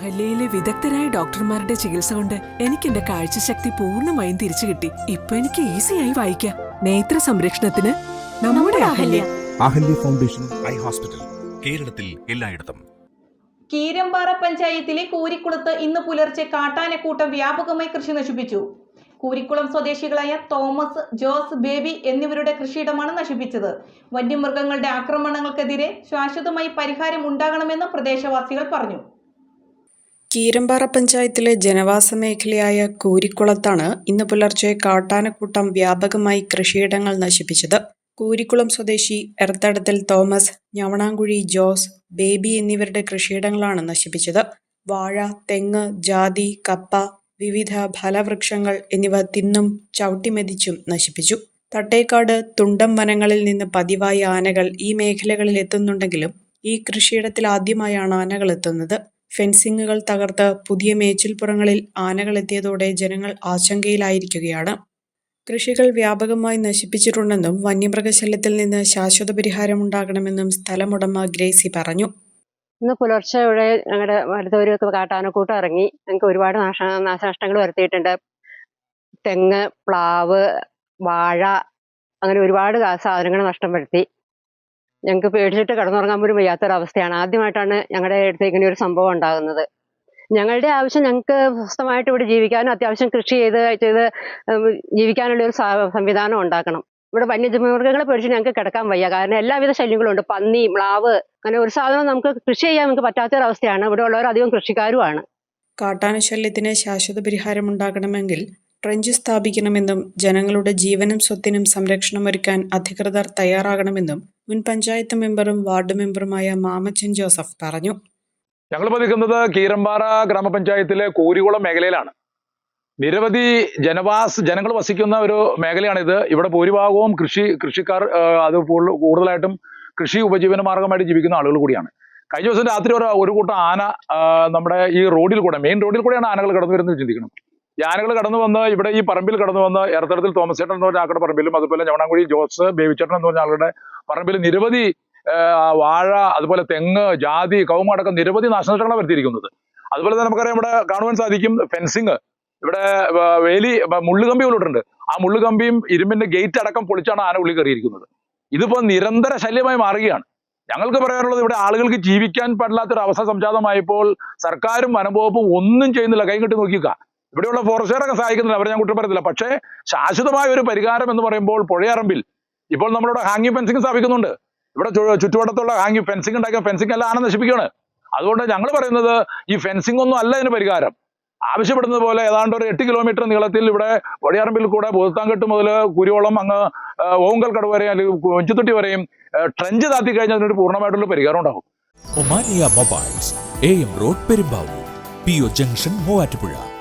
അഹല്യയിലെ വിദഗ്ധരായ ഡോക്ടർമാരുടെ ചികിത്സ കൊണ്ട് എനിക്ക് എന്റെ കാഴ്ചശക്തി പൂർണമായും തിരിച്ചു കിട്ടി. ഇപ്പൊ എനിക്ക് ഈസിയായി വായിക്കാം. നേത്ര സംരക്ഷണത്തിന് നമ്മുടെ Ahalya. Ahalya. Foundation eye hospital കേരളത്തിൽ എല്ലായിടത്തും. കീരമ്പാറ പഞ്ചായത്തിലെ കൂരിക്കുളത്ത് ഇന്ന് പുലർച്ചെ കാട്ടാനക്കൂട്ടം വ്യാപകമായി കൃഷി നശിപ്പിച്ചു. കൂരിക്കുളം സ്വദേശികളായ തോമസ് ജോസ് ബേബി എന്നിവരുടെ കൃഷിയിടമാണ് നശിപ്പിച്ചത്. വന്യമൃഗങ്ങളുടെ ആക്രമണങ്ങൾക്കെതിരെ ശാശ്വതമായി പരിഹാരം ഉണ്ടാകണമെന്ന് പ്രദേശവാസികൾ പറഞ്ഞു. കീരമ്പാറ പഞ്ചായത്തിലെ ജനവാസ മേഖലയായ കൂരിക്കുളത്താണ് ഇന്ന് പുലർച്ചെ കാട്ടാനക്കൂട്ടം വ്യാപകമായി കൃഷിയിടങ്ങൾ നശിപ്പിച്ചത്. കൂരിക്കുളം സ്വദേശി എർത്തടത്തിൽ തോമസ് ഞവണാങ്കുഴി ജോസ് ബേബി എന്നിവരുടെ കൃഷിയിടങ്ങളാണ് നശിപ്പിച്ചത്. വാഴ തെങ്ങ് ജാതി കപ്പ വിവിധ ഫലവൃക്ഷങ്ങൾ എന്നിവ തിന്നും ചവിട്ടിമെതിച്ചും നശിപ്പിച്ചു. തട്ടേക്കാട് തുണ്ടം വനങ്ങളിൽ നിന്ന് പതിവായി ആനകൾ ഈ മേഖലകളിൽ എത്തുന്നുണ്ടെങ്കിലും ഈ കൃഷിയിടത്തിൽ ആദ്യമായാണ് ആനകൾ എത്തുന്നത്. ഫെൻസിങ്ങുകൾ തകർത്ത് പുതിയ മേച്ചിൽപ്പുറങ്ങളിൽ ആനകളെത്തിയതോടെ ജനങ്ങൾ ആശങ്കയിലായിരിക്കുകയാണ്. കൃഷികൾ വ്യാപകമായി നശിപ്പിച്ചിട്ടുണ്ടെന്നും വന്യമൃഗശല്യത്തിൽ നിന്ന് ശാശ്വത പരിഹാരം ഉണ്ടാകണമെന്നും സ്ഥലമുടമ ഗ്രേസി പറഞ്ഞു. ഇന്ന് പുലർച്ചെ ഇവിടെ ഞങ്ങളുടെ അടുത്തൊരു കാട്ടാനക്കൂട്ടം ഇറങ്ങി. ഞങ്ങൾക്ക് ഒരുപാട് നാശ നാശനഷ്ടങ്ങൾ വരുത്തിയിട്ടുണ്ട്. തെങ്ങ് പ്ലാവ് വാഴ അങ്ങനെ ഒരുപാട് സാധനങ്ങൾ നഷ്ടം വരുത്തി. ഞങ്ങൾക്ക് പേടിച്ചിട്ട് കിടന്നുറങ്ങാൻ പോലും വയ്യാത്തൊരവസ്ഥയാണ്. ആദ്യമായിട്ടാണ് ഞങ്ങളുടെ അടുത്ത് ഇങ്ങനെ ഒരു സംഭവം ഉണ്ടാകുന്നത്. ഞങ്ങളുടെ ആവശ്യം ഞങ്ങൾക്ക് സ്വസ്ഥമായിട്ട് ഇവിടെ ജീവിക്കാനും അത്യാവശ്യം കൃഷി ചെയ്ത് ചെയ്ത് ജീവിക്കാനുള്ള ഒരു സംവിധാനം ഉണ്ടാക്കണം. ഇവിടെ വന്യമൃഗങ്ങളെ പേടിച്ച് ഞങ്ങൾക്ക് കിടക്കാൻ വയ്യ. കാരണം എല്ലാവിധ ശല്യങ്ങളും ഉണ്ട്. പന്നി മ്ലാവ് അങ്ങനെ ഒരു സാധനം നമുക്ക് കൃഷി ചെയ്യാൻ നമുക്ക് പറ്റാത്തൊരവസ്ഥയാണ്. ഇവിടെ ഉള്ളവർ അധികം കൃഷിക്കാരുമാണ്. കാട്ടാനശല്യത്തിന് ശാശ്വത പരിഹാരമുണ്ടാകണമെങ്കിൽ ട്രഞ്ച് സ്ഥാപിക്കണമെന്നും ജനങ്ങളുടെ ജീവനും സ്വത്തിനും സംരക്ഷണം ഒരുക്കാൻ അധികൃതർ തയ്യാറാകണമെന്നും മുൻ പഞ്ചായത്ത് മെമ്പറും വാർഡ് മെമ്പറുമായ മാമച്ചൻ ജോസഫ് പറഞ്ഞു. ഞങ്ങൾ നിൽക്കുന്നത് കീരമ്പാറ ഗ്രാമപഞ്ചായത്തിലെ കോരികുളം മേഖലയിലാണ്. നിരവധി ജനവാസ ജനങ്ങൾ വസിക്കുന്ന ഒരു മേഖലയാണിത്. ഇവിടെ ഭൂരിഭാഗവും കൃഷി കൃഷിക്കാർ അത് കൂടുതലായിട്ടും കൃഷി ഉപജീവന മാർഗമായിട്ട് ജീവിക്കുന്ന ആളുകൾ കൂടിയാണ്. കഴിഞ്ഞ ദിവസം രാത്രി ഒരു കൂട്ടം ആന നമ്മുടെ ഈ റോഡിൽ കൂടെ മെയിൻ റോഡിൽ കൂടെയാണ് ആനകൾ കടന്നു വരുന്നത് ചിന്തിക്കണം. ഈ ആനകൾ കടന്നു വന്ന് ഇവിടെ ഈ പറമ്പിൽ കടന്നു വന്ന് എറത്തടത്തിൽ തോമസ് ചേട്ടൻ എന്ന് പറഞ്ഞ ആളുടെ പറമ്പിലും അതുപോലെ ഞവണാങ്കുഴി ജോസ് ബേബിച്ചേട്ടൻ എന്ന് പറഞ്ഞ ആളുടെ പറമ്പിൽ നിരവധി വാഴ അതുപോലെ തെങ്ങ് ജാതി കവുങ്ങ് നിരവധി നാശനഷ്ടങ്ങളാണ് വരുത്തിയിരിക്കുന്നത്. അതുപോലെ തന്നെ നമുക്കറിയാം ഇവിടെ കാണുവാൻ സാധിക്കും ഫെൻസിങ്. ഇവിടെ വേലി മുള്ളുകമ്പി ഉള്ളിട്ടുണ്ട് ആ മുള്ളുകമ്പിയും ഇരുമ്പിന്റെ ഗേറ്റ് അടക്കം പൊളിച്ചാണ് ആന ഉള്ളിൽ കയറിയിരിക്കുന്നത്. ഇതിപ്പോ നിരന്തര ശല്യമായി മാറുകയാണ്. ഞങ്ങൾക്ക് പറയാനുള്ളത് ഇവിടെ ആളുകൾക്ക് ജീവിക്കാൻ പാടില്ലാത്തൊരു അവസ്ഥ സംജാതമായപ്പോൾ സർക്കാരും വനംവകുപ്പും ഒന്നും ചെയ്യുന്നില്ല. കൈകെട്ടി കെട്ടി നോക്കിക്ക ഇവിടെയുള്ള ഫോറസ്റ്റുകാരൊക്കെ സഹായിക്കുന്നില്ല അവരെ ഞാൻ കുറ്റം പറയത്തില്ല. പക്ഷേ ശാശ്വതമായ ഒരു പരിഹാരം എന്ന് പറയുമ്പോൾ പുഴയറമ്പിൽ ഇപ്പോൾ നമ്മളിവിടെ ഹാങ്ങിങ് ഫെൻസിങ് സ്ഥാപിക്കുന്നുണ്ട്. ഇവിടെ ചുറ്റുവട്ടത്തുള്ള ഹാങ്ങിങ് ഫെൻസിങ് ഉണ്ടാക്കിയ ഫെൻസിങ് എല്ലാം ആണ് നശിപ്പിക്കുകയാണ്. അതുകൊണ്ട് ഞങ്ങൾ പറയുന്നത് ഈ ഫെൻസിങ് ഒന്നും അല്ല ഇതിന് പരിഹാരം. ആവശ്യപ്പെടുന്നത് പോലെ ഏതാണ്ട് ഒരു എട്ട് കിലോമീറ്റർ നീളത്തിൽ ഇവിടെ വടിയാറമ്പിൽ കൂടെ ബോധത്താങ്കെട്ട് മുതൽ കുരിയോളം അങ്ങ് ഓങ്കൽ കടവ് വരെയും അല്ലെങ്കിൽ കൊഞ്ചുത്തൊട്ടി വരെയും ട്രെഞ്ച് താത്തി കഴിഞ്ഞാൽ അതിനൊരു പൂർണമായിട്ടുള്ള പരിഹാരം ഉണ്ടാകും. Omania mobiles A M road Perumbavoor P O junction Muvattupuzha.